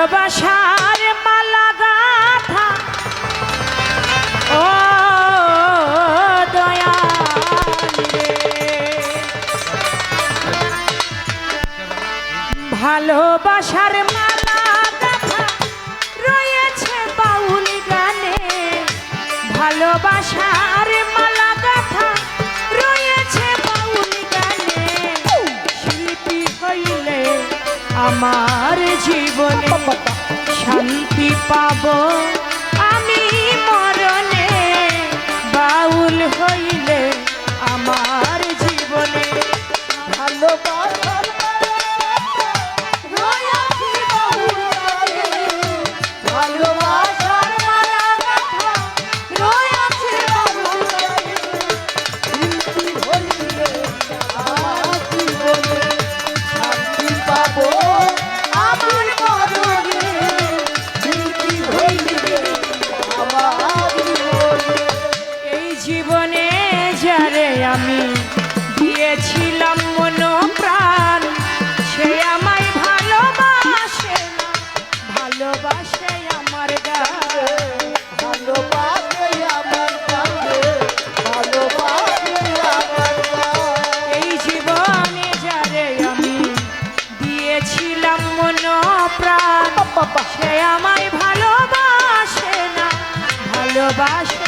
ভালোবাসার মালা গাথা ও দয়া ভালোবাসার মালা গাথা রয়েছে বাউল গানে। ভালোবাসার মালা আমার জীবনে শান্তি পাব। আমি মরণে বাউল হইলে আমার জীবনে ভালো ভালো সে আমায় ভালোবাসে না ভালোবাসে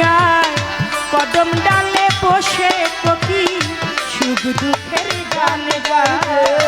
যায়। কদম ডালে বসে কবি শুধু দুঃখের গান গায়।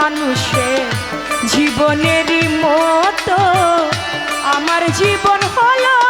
মানুষের জীবনেরই মতো আমার জীবন হলো